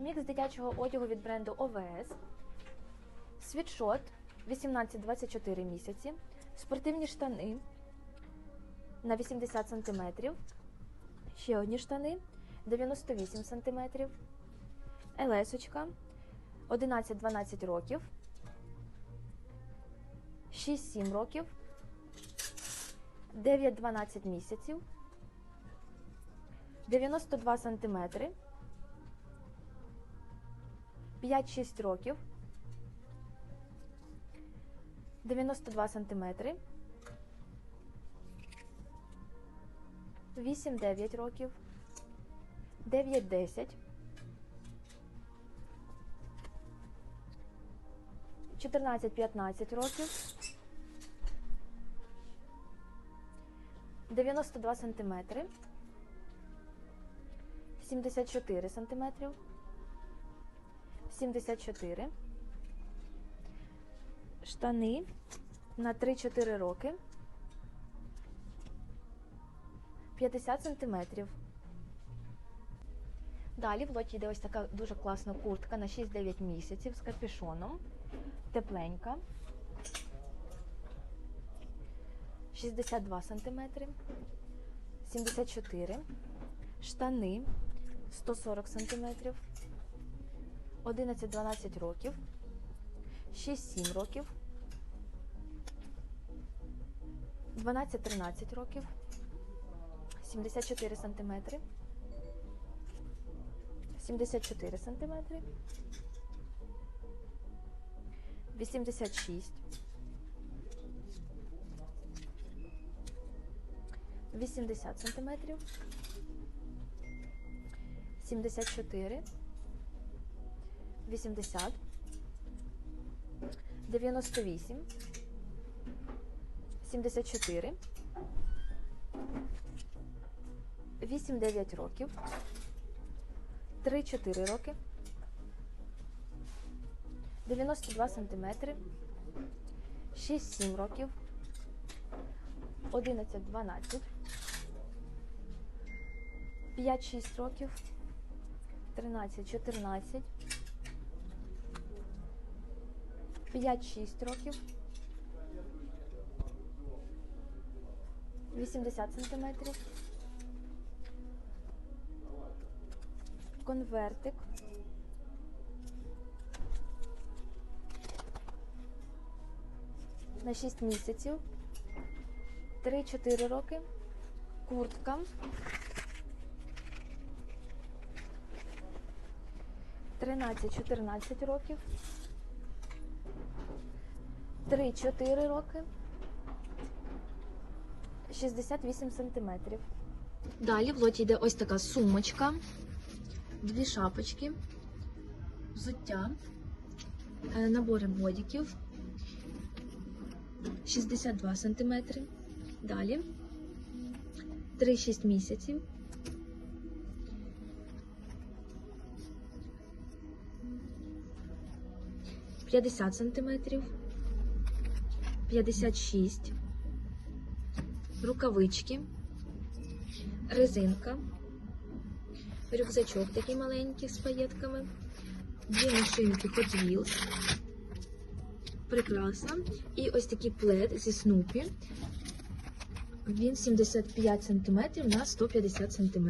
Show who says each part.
Speaker 1: Мікс дитячого одягу від бренду ОВС. Світшот 18-24 місяці. Спортивні штани на 80 см. Ще одні штани 98 см. Елесочка 11-12 років. 6-7 років. 9-12 місяців. 92 сантиметри. 5-6 років. 92 сантиметри. 8-9 років. 9-10. 14-15 років. 92 сантиметри. 74 сантиметрів. 74. Штани на 3-4 роки. 50 сантиметрів. Далі в лоті йде ось така дуже класна куртка на 6-9 місяців з капюшоном. Тепленька. 62 сантиметри. 74. Штани 140 сантиметрів. 11-12 років. 6-7 років. 12-13 років. 74 сантиметри. 74 сантиметри. 86. 80 сантиметрів. 74. 80. 98. 74. 8-9 років. 3-4 роки. 92 сантиметри. 6-7 років. 11-12. 5-6 років. 13-14. 5-6 років. 80 сантиметрів. Конвертик. На 6 місяців. 3-4 роки. Куртка. 13-14 років. 3-4 роки. 68 сантиметрів. Далі в лоті йде ось така сумочка, дві шапочки, взуття, е, набори бодіків, 62 сантиметри. Далі 3-6 місяців. П'ятдесят сантиметрів, п'ятдесят шість, рукавички, резинка, рюкзачок такий маленький з паєтками, дві машинки Hot Wheels, прикраса і ось такий плед зі Снупі. Він 75 см на 150 см.